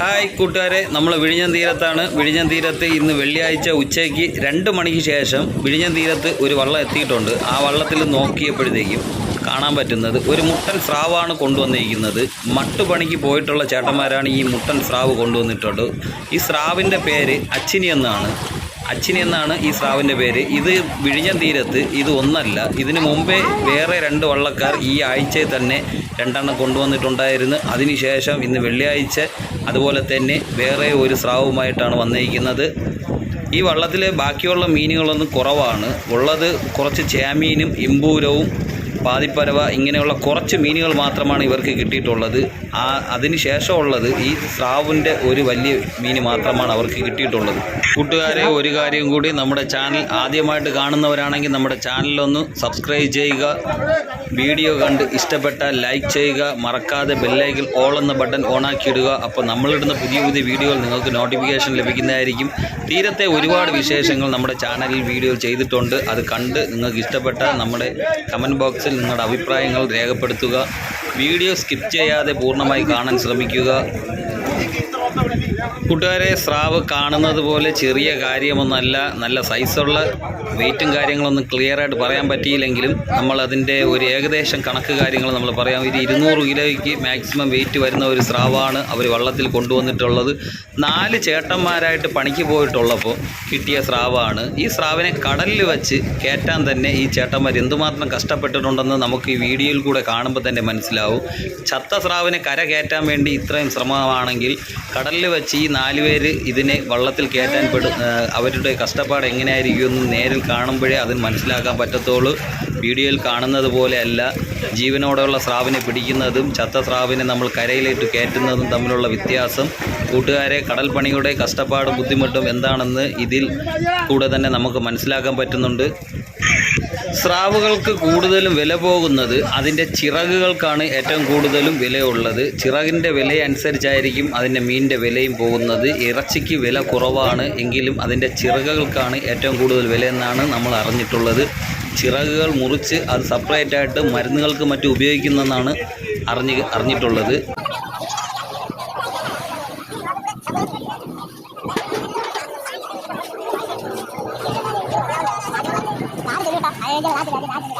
Hi കൂട്ടുകാരെ നമ്മൾ വിഴിഞ്ഞം തീരത്താണ്. വിഴിഞ്ഞം തീരത്ത് ഇന്ന് വെള്ളിയാഴ്ച ഉച്ചയ്ക്ക് രണ്ട് മണിക്ക് ശേഷം വിഴിഞ്ഞം തീരത്ത് ഒരു വള്ളം എത്തിയിട്ടുണ്ട്. ആ വള്ളത്തിൽ നോക്കിയപ്പോഴത്തേക്കും കാണാൻ പറ്റുന്നത് ഒരു മുട്ടൻ സ്രാവാണ് കൊണ്ടുവന്നിരിക്കുന്നത്. മട്ടുപണിക്ക് പോയിട്ടുള്ള ചേട്ടന്മാരാണ് ഈ മുട്ടൻ സ്രാവ് കൊണ്ടുവന്നിട്ടുണ്ട് ഈ സ്രാവിന്റെ പേര് അച്ചിനി എന്നാണ്. അച്ചിനി എന്നാണ് ഈ സ്രാവിന്റെ പേര്. ഇത് വിഴിഞ്ഞം തീരത്ത് ഇത് ഒന്നല്ല. ഇതിനു മുമ്പേ വേറെ രണ്ട് വള്ളക്കാർ ഈ ആഴ്ചയിൽ തന്നെ രണ്ടെണ്ണം കൊണ്ടുവന്നിട്ടുണ്ടായിരുന്നു. അതിനുശേഷം ഇന്ന് വെള്ളിയാഴ്ച അതുപോലെ തന്നെ വേറെ ഒരു സ്രാവുമായിട്ടാണ് വന്നിരിക്കുന്നത്. ഈ വള്ളത്തിലെ ബാക്കിയുള്ള മീനുകളൊന്നും കുറവാണ്. ഉള്ളത് കുറച്ച് ചേമീനും ഇമ്പൂരവും പാതിപ്പരവ ഇങ്ങനെയുള്ള കുറച്ച് മീനുകൾ മാത്രമാണ് ഇവർക്ക് കിട്ടിയിട്ടുള്ളത്. ആ അതിന് ശേഷമുള്ളത് ഈ സ്രാവിന്റെ ഒരു വലിയ മീൻ മാത്രമാണ് അവർക്ക് കിട്ടിയിട്ടുള്ളത്. കൂട്ടുകാരെ ഒരു കാര്യം കൂടി നമ്മുടെ ചാനൽ ആദ്യമായിട്ട് കാണുന്നവരാണെങ്കിൽ നമ്മുടെ ചാനലൊന്ന് സബ്സ്ക്രൈബ് ചെയ്യുക. വീഡിയോ കണ്ട് ഇഷ്ടപ്പെട്ട ലൈക്ക് ചെയ്യുക. മറക്കാതെ ബെല്ലൈക്കിൽ ഓൾ എന്ന ബട്ടൺ ഓണാക്കിയിടുക. അപ്പോൾ നമ്മളിടുന്ന പുതിയ പുതിയ വീഡിയോകൾ നിങ്ങൾക്ക് നോട്ടിഫിക്കേഷൻ ലഭിക്കുന്നതായിരിക്കും. തീരത്തെ ഒരുപാട് വിശേഷങ്ങൾ നമ്മുടെ ചാനലിൽ വീഡിയോ ചെയ്തിട്ടുണ്ട്. അത് കണ്ട് നിങ്ങൾക്ക് ഇഷ്ടപ്പെട്ട നമ്മുടെ കമന്റ് ബോക്സിൽ നിങ്ങളുടെ അഭിപ്രായങ്ങൾ രേഖപ്പെടുത്തുക. വീഡിയോ സ്കിപ്പ് ചെയ്യാതെ പൂർണമായി കാണാൻ ശ്രമിക്കുക. കൂട്ടുകാരെ സ്രാവ് കാണുന്നത് പോലെ ചെറിയ കാര്യമൊന്നല്ല നല്ല സൈസുള്ള വെയിറ്റും കാര്യങ്ങളൊന്നും ക്ലിയറായിട്ട് പറയാൻ പറ്റിയില്ലെങ്കിലും നമ്മൾ അതിന്റെ ഒരു ഏകദേശം കണക്ക് കാര്യങ്ങൾ നമ്മൾ പറയാം. ഒരു ഇരുന്നൂറ് കിലോയ്ക്ക് മാക്സിമം വെയിറ്റ് വരുന്ന ഒരു സ്രാവാണ് അവർ വള്ളത്തിൽ കൊണ്ടുവന്നിട്ടുള്ളത്. നാല് ചേട്ടന്മാരായിട്ട് പണിക്ക് പോയിട്ടുള്ളപ്പോൾ കിട്ടിയ സ്രാവാണ്. ഈ സ്രാവിനെ കടലിൽ വെച്ച് കയറ്റാൻ തന്നെ ഈ ചേട്ടന്മാർ എന്തുമാത്രം കഷ്ടപ്പെട്ടിട്ടുണ്ടെന്ന് നമുക്ക് ഈ വീഡിയോയിൽ കൂടെ കാണുമ്പോൾ തന്നെ മനസ്സിലാവും. ചത്ത സ്രാവിനെ കര കയറ്റാൻ വേണ്ടി ഇത്രയും ശ്രമമാണെങ്കിൽ കടലിൽ വെച്ച് ഈ നാല് പേര് ഇതിനെ വള്ളത്തിൽ കയറ്റാൻ പെടും അവരുടെ കഷ്ടപ്പാട് എങ്ങനെയായിരിക്കും എന്ന് നേരിൽ കാണുമ്പോഴേ അതിന് മനസ്സിലാക്കാൻ പറ്റത്തുള്ളൂ. വീഡിയോയിൽ കാണുന്നത് പോലെയല്ല. ജീവനോടെയുള്ള സ്രാവിനെ പിടിക്കുന്നതും ചത്ത സ്രാവിനെ നമ്മൾ കരയിലിട്ട് കയറ്റുന്നതും തമ്മിലുള്ള വ്യത്യാസം. കൂട്ടുകാരെ കടൽ പണിയുടെ കഷ്ടപ്പാടും ബുദ്ധിമുട്ടും എന്താണെന്ന് ഇതിൽ കൂടെ തന്നെ നമുക്ക് മനസ്സിലാക്കാൻ പറ്റുന്നുണ്ട്. സ്രാവുകൾക്ക് കൂടുതലും വില പോകുന്നത് അതിന്റെ ചിറകുകൾക്കാണ് ഏറ്റവും കൂടുതലും വിലയുള്ളത്. ചിറകിന്റെ വില അനുസരിച്ചായിരിക്കും അതിന്റെ മീനിന്റെ വിലയും പോകുന്നത്. ഇറച്ചിക്ക് വില കുറവാണ് എങ്കിലും അതിന്റെ ചിറകുകൾക്കാണ് ഏറ്റവും കൂടുതൽ വില എന്നാണ് നമ്മൾ അറിഞ്ഞിട്ടുള്ളത്. ചിറകുകൾ മുറിച്ച് അത് സെപ്പറേറ്റ് ആയിട്ട് മരുന്നുകൾക്ക് മറ്റും ഉപയോഗിക്കുന്നതെന്നാണ് അറിഞ്ഞ് അറിഞ്ഞിട്ടുള്ളത്.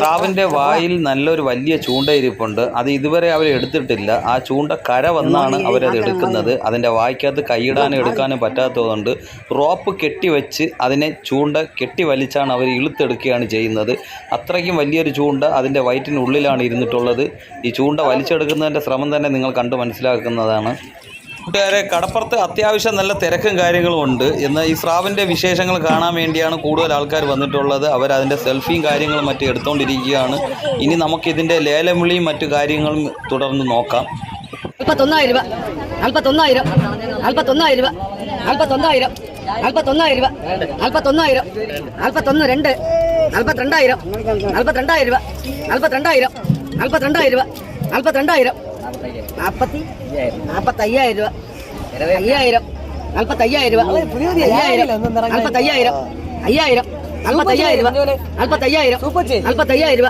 സ്രാവിന്റെ വായിൽ നല്ലൊരു വലിയ ചൂണ്ട ഇരിപ്പുണ്ട് അത് ഇതുവരെ അവർ എടുത്തിട്ടില്ല. ആ ചൂണ്ട കര വന്നാണ് അവരത് എടുക്കുന്നത്. അതിന്റെ വായ്ക്കകത്ത് കൈയിടാനും എടുക്കാനും പറ്റാത്തതുകൊണ്ട് റോപ്പ് കെട്ടിവെച്ച് അതിനെ ചൂണ്ട കെട്ടി വലിച്ചാണ് അവർ ഇളുത്തെടുക്കുകയാണ് ചെയ്യുന്നത്. അത്രയ്ക്കും വലിയൊരു ചൂണ്ട അതിന്റെ വയറ്റിനുള്ളിലാണ് ഇരുന്നിട്ടുള്ളത്. ഈ ചൂണ്ട വലിച്ചെടുക്കുന്നതിന്റെ ശ്രമം തന്നെ നിങ്ങൾ കണ്ടു മനസ്സിലാക്കുന്നതാണ്. കൂട്ടുകാരെ കടപ്പുറത്ത് അത്യാവശ്യം നല്ല തിരക്കും കാര്യങ്ങളും ഉണ്ട് എന്ന് ഈ സ്രാവിന്റെ വിശേഷങ്ങൾ കാണാൻ വേണ്ടിയാണ് കൂടുതൽ ആൾക്കാർ വന്നിട്ടുള്ളത്. അവർ അതിന്റെ സെൽഫിയും കാര്യങ്ങളും മറ്റും എടുത്തുകൊണ്ടിരിക്കുകയാണ് ഇനി നമുക്കിതിന്റെ ലേലം വിളിയും മറ്റു കാര്യങ്ങളും തുടർന്ന് നോക്കാം. നാൽപ്പത്തൊന്നായിരം രൂപ. നാൽപ്പത്തൊന്നായിരം. നാൽപ്പത്തൊന്നായിരം രൂപ. നാൽപ്പത്തൊന്നായിരം. നാൽപ്പത്തൊന്നായിരം രൂപ. നാൽപ്പത്തൊന്നായിരം. നാൽപ്പത്തൊന്ന് രണ്ട്. നാൽപ്പത്തിരണ്ടായിരം. നാൽപ്പത്തി നാൽപ്പത്തയ്യായിരം രൂപ. അയ്യായിരം. നാൽപ്പത്തയ്യായിരം രൂപ. അയ്യായിരം. നാൽപ്പത്തയ്യായിരം. അയ്യായിരം. നാൽപ്പത്തയ്യായിരം രൂപ. നാൽപ്പത്തയ്യായിരം. നാൽപ്പത്തയ്യായിരം രൂപ.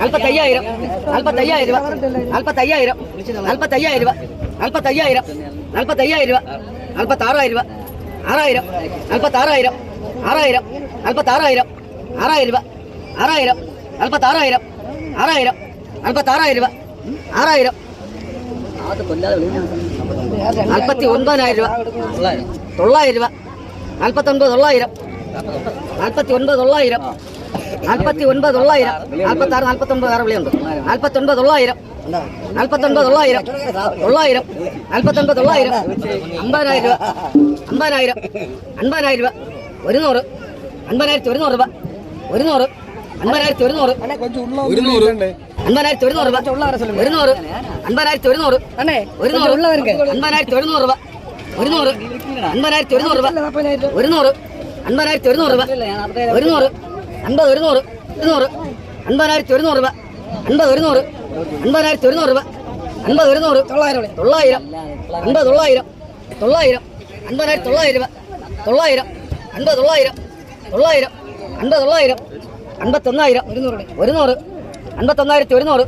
നാൽപ്പത്തയ്യായിരം. നാൽപ്പത്തയ്യായിരം രൂപ. നാൽപ്പത്തയ്യായിരം. നാൽപ്പത്തയ്യായിരം രൂപ. നാൽപ്പത്തയ്യായിരം. നാൽപ്പത്തയ്യായിരം രൂപ. നാൽപ്പത്താറായിരം രൂപ. ആറായിരം. നാൽപ്പത്താറായിരം. ആറായിരം. നാൽപ്പത്താറായിരം. ആറായിരം രൂപ. ആറായിരം. നാൽപ്പത്താറായിരം. ആറായിരം. നാൽപ്പത്താറായിരം രൂപ. ആറായിരം. നാൽപ്പത്തി ഒൻപതിനായിരം രൂപ. തൊള്ളായിരം രൂപ. നാൽപ്പത്തൊൻപത് തൊള്ളായിരം. നാൽപ്പത്തി ഒൻപത് തൊള്ളായിരം. നാൽപ്പത്തി ഒൻപത് തൊള്ളായിരം. നാൽപ്പത്തി ആറ് നാൽപ്പത്തൊൻപത് ആറ് വിളിയുണ്ട്. നാൽപ്പത്തൊൻപത് തൊള്ളായിരം. നാൽപ്പത്തൊൻപത് തൊള്ളായിരം. തൊള്ളായിരം. നാൽപ്പത്തൊൻപത് തൊള്ളായിരം. അമ്പതിനായിരം രൂപ. അമ്പതിനായിരം. അൻപതിനായിരം രൂപ. ഒരുന്നൂറ്. അൻപതിനായിരത്തി ഒരുന്നൂറ് രൂപ. ഒരുന്നൂറ്. അൻപതിനായിരത്തി ഒരുന്നൂറ്. അൻപതിനായിരത്തി ഒരുന്നൂറ് രൂപ. ഒരുന്നൂറ്. അൻപതിനായിരത്തി ഒരുന്നൂറ്. ഒരുന്നൂറ്. അൻപതിനായിരത്തി ഒരുന്നൂറ് രൂപ. ഒരുന്നൂറ്. അൻപതിനായിരത്തി ഒരുന്നൂറ് രൂപ. ഒരുന്നൂറ്. അൻപതിനായിരത്തി ഒരുന്നൂറ് രൂപ. ഒരുന്നൂറ്. അൻപത് ഒരുന്നൂറ്. ഇരുന്നൂറ് അൻപതിനായിരത്തി ഒരുന്നൂറ് രൂപ. അൻപത് ഒരുന്നൂറ്. അൻപതിനായിരത്തി ഒരുന്നൂറ് രൂപ. അൻപത് ഒരുന്നൂറ്. തൊള്ളായിരം തൊള്ളായിരം. അൻപത് തൊള്ളായിരം. തൊള്ളായിരം. അൻപതിനായിരത്തി തൊള്ളായിരം രൂപ. തൊള്ളായിരം. അൻപത് തൊള്ളായിരം. തൊള്ളായിരം. അൻപത് തൊള്ളായിരം. അൻപത്തൊന്നായിരം. ഒരു ഒരുന്നൂറ്. അൻപത്തൊന്നായിരത്തി ഒരുന്നൂറ്.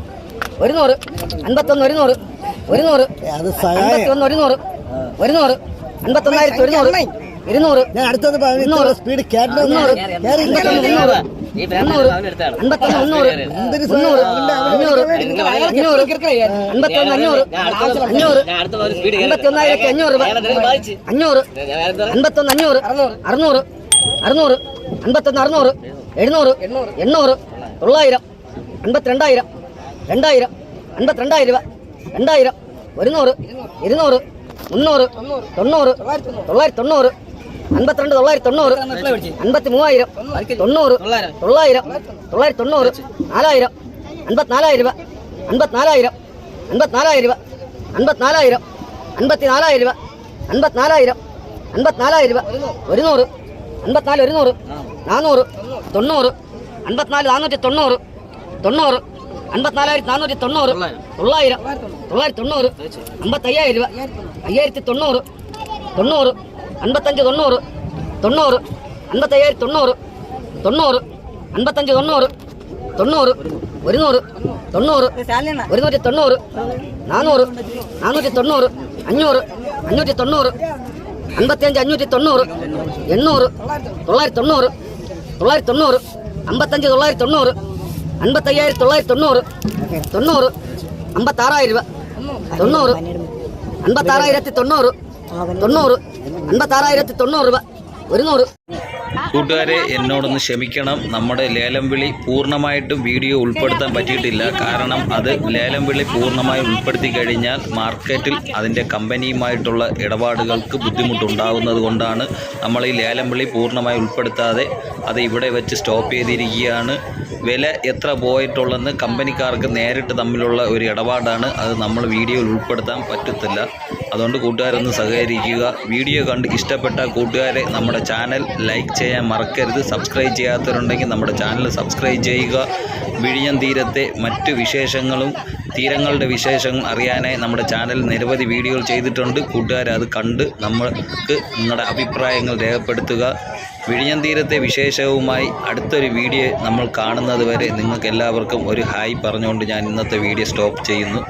ഒരുന്നൂറ്. അൻപത്തൊന്ന് ഒരുന്നൂറ്. ഒരുന്നൂറ്. അൻപത്തൊന്ന് ഒരുന്നൂറ്. ഒരുന്നൂറ്. അൻപത്തൊന്നായിരത്തി ഒരുന്നൂറ്. ഇരുന്നൂറ്. ഞാൻ അടുത്തത് ഇരുന്നൂറ്. സ്പീഡ് അൻപത്തൊന്ന് മുന്നൂറ്. മുന്നൂറ്? അഞ്ഞൂറ്. അഞ്ഞൂറ്. അൻപത്തൊന്ന് അഞ്ഞൂറ്. അഞ്ഞൂറ്. അൻപത്തൊന്നായിരത്തി അഞ്ഞൂറ് രൂപ. അഞ്ഞൂറ്. അൻപത്തൊന്ന് അഞ്ഞൂറ്. അറുന്നൂറ്. അറുന്നൂറ്. അൻപത്തൊന്ന് അറുന്നൂറ്. എഴുന്നൂറ് എണ്ണൂറ് തൊള്ളായിരം അൻപത്തിരണ്ടായിരം രണ്ടായിരം അൻപത്തിരണ്ടായിരം രൂപ രണ്ടായിരം ഒരുന്നൂറ് ഇരുന്നൂറ് മുന്നൂറ് തൊണ്ണൂറ് തൊള്ളായിരത്തി തൊണ്ണൂറ് അൻപത്തിരണ്ട് തൊള്ളായിരത്തി തൊണ്ണൂറ് അൻപത്തി മൂവായിരം തൊണ്ണൂറ് തൊള്ളായിരം തൊള്ളായിരത്തി തൊണ്ണൂറ് നാലായിരം അൻപത്തിനാലായിരം രൂപ അൻപത്തിനാലായിരം അൻപത്തിനാലായിരം രൂപ അൻപത്തിനാലായിരം അൻപത്തിനാലായിരം രൂപ അൻപത്തിനാലായിരം അൻപത്തിനാലായിരം രൂപ ഒരുന്നൂറ് അൻപത്തിനാല് ഒരുന്നൂറ് നാനൂറ് തൊണ്ണൂറ് അൻപത്തിനാല് നാനൂറ്റി തൊണ്ണൂറ് തൊണ്ണൂറ് അൻപത്തിനാലായിരത്തി നാനൂറ്റി തൊണ്ണൂറ് തൊള്ളായിരം തൊള്ളായിരത്തി തൊണ്ണൂറ് അമ്പത്തയ്യായിരം രൂപ അയ്യായിരത്തി തൊണ്ണൂറ് തൊണ്ണൂറ് അൻപത്തഞ്ച് തൊണ്ണൂറ് തൊണ്ണൂറ് അൻപത്തയ്യായിരത്തി തൊണ്ണൂറ് തൊണ്ണൂറ് അൻപത്തഞ്ച് തൊണ്ണൂറ് തൊണ്ണൂറ് ഒരുന്നൂറ് തൊണ്ണൂറ് ഒരുന്നൂറ്റി തൊണ്ണൂറ് നാനൂറ് നാനൂറ്റി തൊണ്ണൂറ് അഞ്ഞൂറ് അഞ്ഞൂറ്റി തൊണ്ണൂറ് അൻപത്തിയഞ്ച് അഞ്ഞൂറ്റി തൊണ്ണൂറ് എണ്ണൂറ് തൊള്ളായിരത്തി തൊണ്ണൂറ് തൊള്ളായിരത്തി തൊണ്ണൂറ് അമ്പത്തഞ്ച് തൊള്ളായിരത്തി തൊണ്ണൂറ് അൻപത്തയ്യായിരത്തി തൊള്ളായിരത്തി തൊണ്ണൂറ് തൊണ്ണൂറ് അമ്പത്താറായിരം രൂപ തൊണ്ണൂറ് അൻപത്താറായിരത്തി തൊണ്ണൂറ് തൊണ്ണൂറ് അൻപത്താറായിരത്തി തൊണ്ണൂറ് രൂപ ഒരുന്നൂറ്. കൂട്ടുകാരെ എന്നോടൊന്ന് ക്ഷമിക്കണം. നമ്മുടെ ലേലം വിളി പൂർണമായിട്ടും വീഡിയോ ഉൾപ്പെടുത്താൻ പറ്റിയിട്ടില്ല. കാരണം അത് ലേലം വിളി പൂർണമായി ഉൾപ്പെടുത്തി കഴിഞ്ഞാൽ മാർക്കറ്റിൽ അതിന്റെ കമ്പനിയുമായിട്ടുള്ള ഇടപാടുകൾക്ക് ബുദ്ധിമുട്ടുണ്ടാകുന്നത് കൊണ്ടാണ് നമ്മൾ ഈ ലേലം വിളി പൂർണമായി ഉൾപ്പെടുത്താതെ അത് ഇവിടെ വെച്ച് സ്റ്റോപ്പ് ചെയ്തിരിക്കുകയാണ്. വില എത്ര പോയിട്ടുള്ളെന്ന് കമ്പനിക്കാർക്ക് നേരിട്ട് തമ്മിലുള്ള ഒരു ഇടപാടാണ്. അത് നമ്മൾ വീഡിയോയിൽ ഉൾപ്പെടുത്താൻ പറ്റത്തില്ല. അതുകൊണ്ട് കൂട്ടുകാരൊന്ന് സഹകരിക്കുക. വീഡിയോ കണ്ട് ഇഷ്ടപ്പെട്ട കൂട്ടുകാരെ നമ്മുടെ ചാനൽ ലൈക്ക് ചെയ്യാൻ മറക്കരുത്. സബ്സ്ക്രൈബ് ചെയ്യാത്തവരുണ്ടെങ്കിൽ നമ്മുടെ ചാനൽ സബ്സ്ക്രൈബ് ചെയ്യുക. വിഴിഞ്ഞം തീരത്തെ മറ്റ് വിശേഷങ്ങളും തീരങ്ങളുടെ വിശേഷം അറിയാനായി നമ്മുടെ ചാനൽ നിരവധി വീഡിയോകൾ ചെയ്തിട്ടുണ്ട്. കൂട്ടുകാർ അത് കണ്ട് നമ്മൾക്ക് നിങ്ങളുടെ അഭിപ്രായങ്ങൾ രേഖപ്പെടുത്തുക. വിഴിഞ്ഞം തീരത്തെ വിശേഷവുമായി അടുത്തൊരു വീഡിയോ നമ്മൾ കാണുന്നത് വരെ നിങ്ങൾക്ക് എല്ലാവർക്കും ഒരു ഹായ് പറഞ്ഞുകൊണ്ട് ഞാൻ ഇന്നത്തെ വീഡിയോ സ്റ്റോപ്പ് ചെയ്യുന്നു.